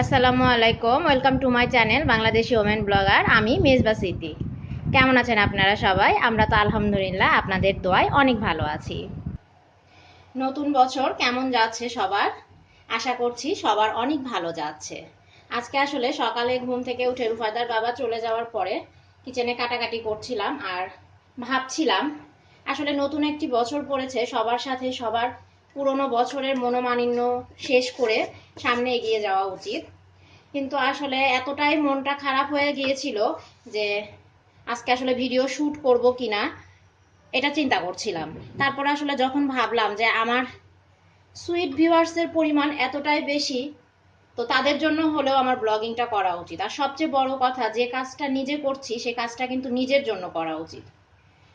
আসসালামু আলাইকুম welcome to my channel Bangladeshi women blogger আমি মেজবা সিদ্দি কেমন আছেন আপনারা সবাই? আমরা তো আলহামদুলিল্লাহ আপনাদের দোয়ায় অনেক ভালো আছি। নতুন বছর কেমন যাচ্ছে সবার? আশা করছি সবার অনেক ভালো যাচ্ছে। আজকে আসলে সকালে ঘুম থেকে উঠে রুফাদার বাবা চলে যাওয়ার পরে কিচেনে কাটাকাটি করছিলাম আর ভাবছিলাম, আসলে নতুন একটি বছর পড়েছে, সবার সাথে সবার পুরনো বছরের মনোমালিন্য শেষ করে সামনে এগিয়ে যাওয়া উচিত। কিন্তু আসলে এতটাই মনটা খারাপ হয়ে গিয়েছিল যে আজকে আসলে ভিডিও শ্যুট করব কিনা, এটা চিন্তা করছিলাম। তারপরে আসলে যখন ভাবলাম যে আমার সুইট ভিউয়ার্সের পরিমাণ এতটাই বেশি, তো তাদের জন্য হলেও আমার ব্লগিংটা করা উচিত। আর সবচেয়ে বড় কথা, যে কাজটা নিজে করছি, সে কাজটা কিন্তু নিজের জন্য করা উচিত।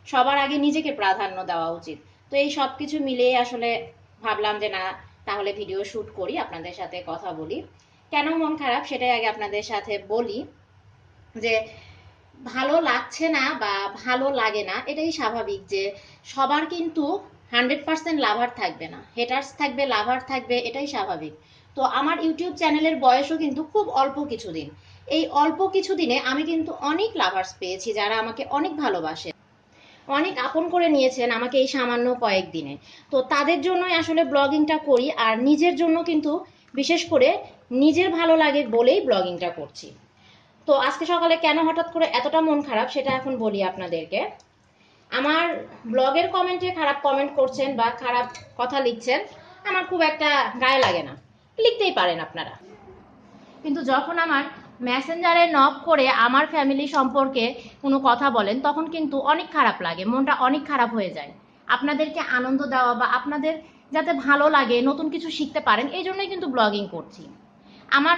সবার আগে নিজেকে প্রাধান্য দেওয়া উচিত। তো এই সব কিছু মিলিয়ে আসলে ভাবলাম যে না, তাহলে ভিডিও শ্যুট করি, আপনাদের সাথে কথা বলি। কেন মন খারাপ? সেটাই আগে আপনাদের সাথে বলি যে, ভালো লাগছে না বা ভালো লাগে না, এটাই স্বাভাবিক যে, সবার কিন্তু হান্ড্রেড পার্সেন্ট লাভার থাকবে না। হেটার্স থাকবে, লাভার থাকবে, এটাই স্বাভাবিক। তো আমার ইউটিউব চ্যানেলের বয়সও কিন্তু খুব অল্প কিছুদিন। এই অল্প কিছুদিনে আমি কিন্তু অনেক লাভার্স পেয়েছি যারা আমাকে অনেক ভালোবাসে। অনেক আপন করে নিয়েছেন আমাকে এই সামান্য কয়েকদিনে তো তাদের জন্যই আসলে ব্লগিংটা করি, আর নিজের জন্য কিন্তু বিশেষ করে নিজের ভালো লাগে বলেই ব্লগিংটা করছি। তো আজকে সকালে কেন হঠাৎ করে এতটা মন খারাপ সেটা এখন বলি আপনাদেরকে। আমার ব্লগের কমেন্টে খারাপ কমেন্ট করছেন বা খারাপ কথা লিখছেন, আমার খুব একটা গায়ে লাগে না। লিখতেই পারেন আপনারা। কিন্তু যখন আমার মেসেঞ্জারে নক করে আমার ফ্যামিলি সম্পর্কে কোনো কথা বলেন, তখন কিন্তু অনেক খারাপ লাগে, মনটা অনেক খারাপ হয়ে যায়। আপনাদেরকে আনন্দ দেওয়া বা আপনাদের যাতে ভালো লাগে, নতুন কিছু শিখতে পারেন, এই জন্যই কিন্তু ব্লগিং করছি। আমার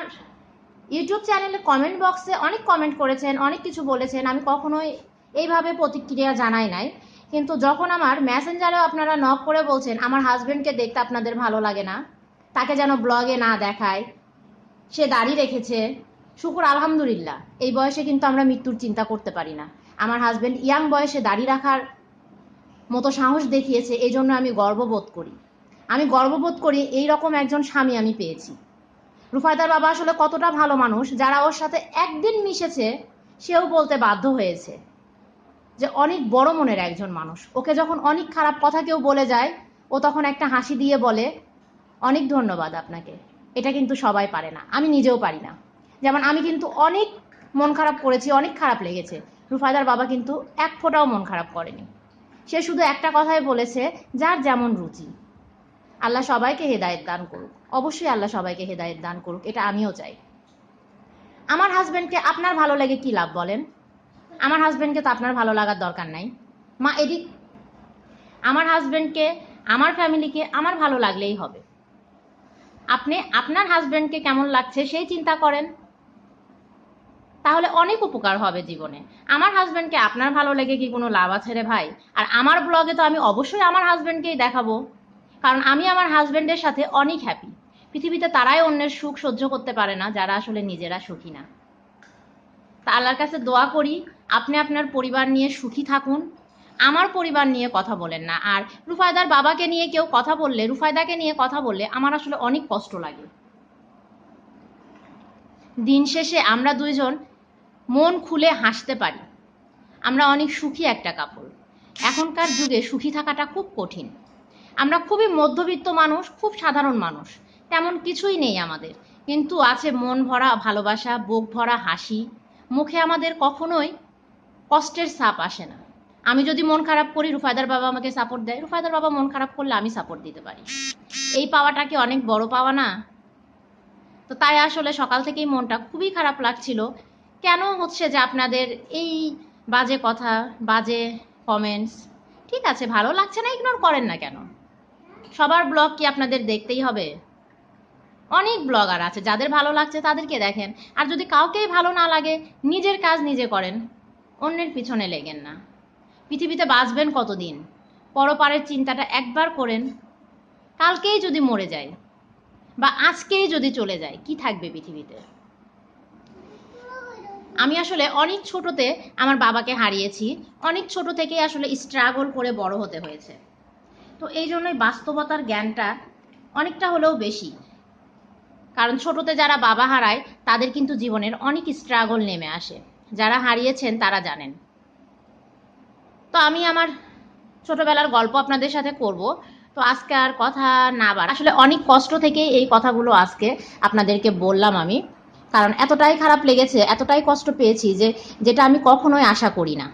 ইউটিউব চ্যানেলে কমেন্ট বক্সে অনেক কমেন্ট করেছেন, অনেক কিছু বলেছেন, আমি কখনোই এইভাবে প্রতিক্রিয়া জানাই নাই। কিন্তু যখন আমার মেসেঞ্জারেও আপনারা নক করে বলছেন, আমার হাজবেন্ডকে দেখতে আপনাদের ভালো লাগে না, তাকে যেন ব্লগে না দেখায়, সে দাড়ি রেখেছে শুকুর, আলহামদুলিল্লাহ। এই বয়সে কিন্তু আমরা মৃত্যুর চিন্তা করতে পারি না। আমার হাজব্যান্ড ইয়াং বয়সে দাড়ি রাখার মতো সাহস দেখিয়েছে এই জন্য আমি গর্ববোধ করি। আমি গর্ববোধ করি এই রকম একজন স্বামী আমি পেয়েছি। রুফায়দার বাবা আসলে কতটা ভালো মানুষ, যারা ওর সাথে একদিন মিশেছে, সেও বলতে বাধ্য হয়েছে যে অনেক বড় মনের একজন মানুষ। ওকে যখন অনেক খারাপ কথা কেউ বলে যায়, ও তখন একটা হাসি দিয়ে বলে, অনেক ধন্যবাদ আপনাকে। এটা কিন্তু সবাই পারে না। আমি নিজেও পারি না। যেমন আমি কিন্তু অনেক মন খারাপ করেছি, অনেক খারাপ লেগেছে। রুফায়দার বাবা কিন্তু এক ফোঁটাও মন খারাপ করেনি। সে শুধু একটা কথাই বলেছে, যার যেমন রুচি, আল্লাহ সবাইকে হেদায়েত দান করুক। অবশ্যই আল্লাহ সবাইকে হেদায়েত দান করুক, এটা আমিও চাই। আমার হাজবেন্ডকে আপনার ভালো লাগে কি লাভ বলেন? আমার হাজবেন্ডকে তো আপনার ভালো লাগার দরকার নাই। মা, এদিক। আমার হাজবেন্ডকে, আমার ফ্যামিলিকে আমার ভালো লাগলেই হবে। আপনি, আপনার হাজবেন্ডকে কেমন লাগছে সেই চিন্তা করেন। তাহলে অনেক উপকার হবে জীবনে। আমার হাজবেন্ডকে আপনার ভালো লেগে কি কোনো লাভ আছে রে ভাই? আর আমার ব্লগে তো আমি অবশ্যই আমার হাজবেন্ডকেই দেখাবো। কারণ আমি আমার হাজবেন্ডের সাথে অনেক হ্যাপি পৃথিবীতে তারাই অন্যের সুখ সহ্য করতে পারে না, যারা আসলে নিজেরা সুখী না। তা আল্লাহর কাছে দোয়া করি, আপনি আপনার পরিবার নিয়ে সুখী থাকুন। আমার পরিবার নিয়ে কথা বলেন না। আর রুফায়দার বাবাকে নিয়ে কেউ কথা বললে, রুফায়দাকে নিয়ে কথা বললে আমার আসলে অনেক কষ্ট লাগে। দিন শেষে আমরা দুইজন মন খুলে হাসতে পারি। আমরা অনেক সুখী একটা কাপড়। এখনকার যুগে সুখী থাকাটা খুব কঠিন। আমরা খুবই মধ্যবিত্ত মানুষ, খুব সাধারণ মানুষ। তেমন কিছুই নেই আমাদের। কিন্তু আছে মন ভরা ভালোবাসা, বুক ভরা হাসি। মুখে আমাদের কখনোই কষ্টের ছাপ আসে না। আমি যদি মন খারাপ করি, রুফায়দার বাবা আমাকে সাপোর্ট দেয়। রুফায়দার বাবা মন খারাপ করলে আমি সাপোর্ট দিতে পারি। এই পাওয়াটা কি অনেক বড় পাওয়া না? তো তাই আসলে সকাল থেকেই মনটা খুবই খারাপ লাগছিল। কেন হচ্ছে যে আপনাদের এই বাজে কথা, বাজে কমেন্টস ঠিক আছে, ভালো লাগছে না ইগনোর করেন না কেন? সবার ব্লগ কি আপনাদের দেখতেই হবে? অনেক ব্লগার আছে, যাদের ভালো লাগছে তাদেরকে দেখেন। আর যদি কাউকেই ভালো না লাগে, নিজের কাজ নিজে করেন, অন্যের পিছনে লেগেন না। পৃথিবীতে বাঁচবেন কতদিন? পরপারের চিন্তাটা একবার করেন, কালকেই যদি মরে যায়, বা আজকেই যদি চলে যায়, কি থাকবে পৃথিবীতে? আমি আসলে অনেক ছোটতে আমার বাবাকে হারিয়েছি। অনেক ছোট থেকেই আসলে স্ট্রাগল করে বড় হতে হয়েছে। তো এই জন্যই বাস্তবতার জ্ঞানটা অনেকটা হলেও বেশি। কারণ ছোটতে যারা বাবা হারায়, তাদের কিন্তু জীবনের অনেক স্ট্রাগল নেমে আসে। যারা হারিয়েছেন, তারা জানেন। তো আমি আমার ছোটবেলার গল্প আপনাদের সাথে করব। তো আজকে আর কথা না বার আসলে অনেক কষ্ট থেকে এই কথাগুলো আজকে আপনাদেরকে বললাম আমি। কারণ এতটাই খারাপ লেগেছে, এতটাই কষ্ট পেয়েছি যে যেটা আমি কখনোই আশা করি না।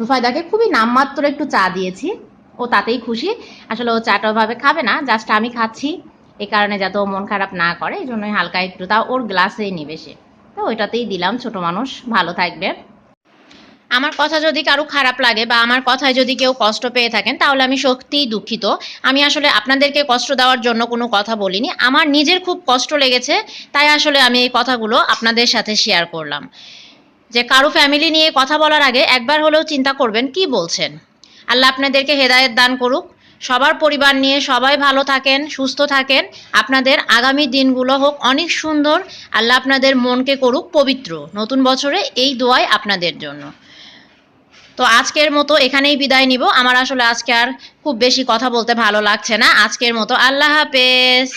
রুফায়দাকে খুবই নামমাত্র একটু চা দিয়েছি। ও তাতেই খুশি। আসলে ও চাটা ওভাবে খাবে না, জাস্ট আমি খাচ্ছি। এ কারণে যাতে ও মন খারাপ না করে, এই জন্যই হালকা একটু, তা ওর গ্লাসেই নিবে সে। তো ওইটাতেই দিলাম, ছোট মানুষ, ভালো থাকবে। আমার কথা যদি কারও খারাপ লাগে বা আমার কথায় যদি কেউ কষ্ট পেয়ে থাকেন, তাহলে আমি সত্যিই দুঃখিত। আমি আসলে আপনাদেরকে কষ্ট দেওয়ার জন্য কোনো কথা বলিনি। আমার নিজের খুব কষ্ট লেগেছে, তাই আসলে আমি এই কথাগুলো আপনাদের সাথে শেয়ার করলাম। যে কারও ফ্যামিলি নিয়ে কথা বলার আগে একবার হলেও চিন্তা করবেন, কি বলছেন? আল্লাহ আপনাদেরকে হেদায়েত দান করুক। সবার পরিবার নিয়ে সবাই ভালো থাকেন, সুস্থ থাকেন। আপনাদের আগামী দিনগুলো হোক অনেক সুন্দর। আল্লাহ আপনাদের মনকে করুক পবিত্র। নতুন বছরে এই দোয়াই আপনাদের জন্য। তো আজকের মতো এখানেই বিদায় নিব। আমার আসলে আজকে আর খুব বেশি কথা বলতে ভালো লাগছে না। আজকের মতো আল্লাহ হাফেজ।